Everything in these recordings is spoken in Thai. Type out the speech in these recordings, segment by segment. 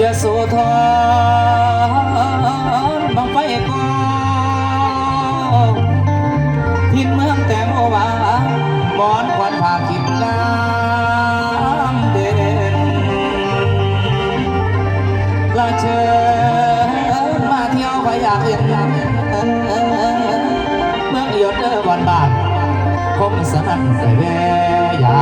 ยโสธรบังไฟกองทินเมืองแต่เมื่อวานมอนควันผ่าขิบงามเด่นละเชิญมาเที่ยวไปอยากเห็นเมืองหยดเดอวันบานคงสนั่นใส่แววยา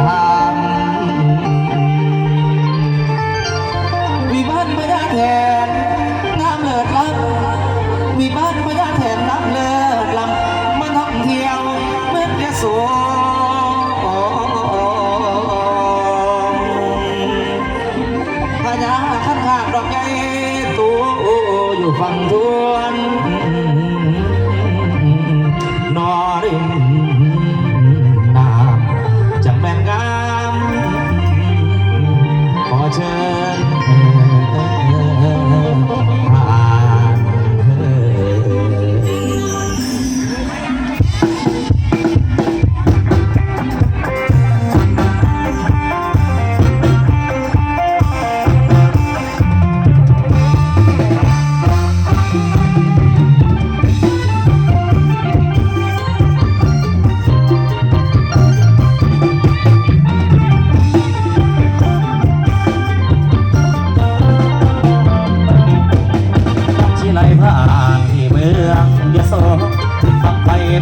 อยู่ฝั่งทวน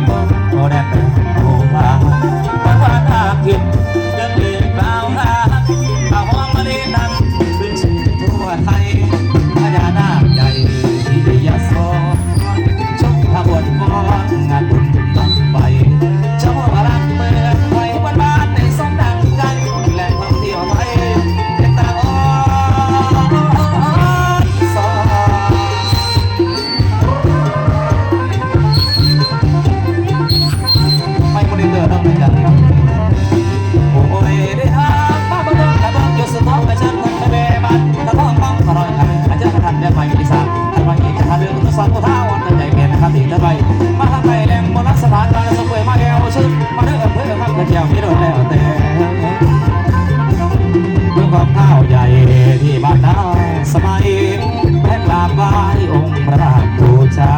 ฟังไไปมาทางไปแรงบนรักสถานการสมัยมาแอวชื่อมาเด้อเพื่อครับกระเจียวมีโดนแล้วแต่เรื่องของข้าวใหญ่ที่บ้านนาสมัยแม่ลาบายองค์พระราชบูชา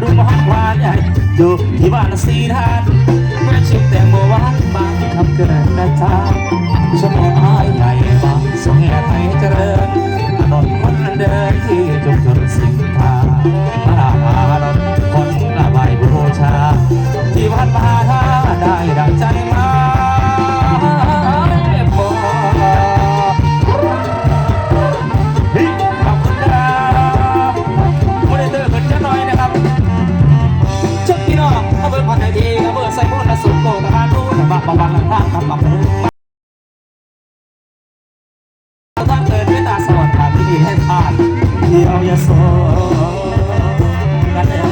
ดูมหาวานใหญ่อยู่ที่บ้านสีทานแม่ชิมแตงโมหวานบางคำเกินนะจ๊ะชมไม้ใหญ่บางสงแห่ไทยเจริญถนนคนเดินที่จุมชนสิง เขาเบิดพอใจดีเขาเบิดใส่โพดและสุดโกตะการรู้แต่บักบักบักหลังทางกับบักเนื้อตั้งเกิดด้วยตาสว่างที่ดีให้ผ่านเที่ยวยาโสกันแล้ว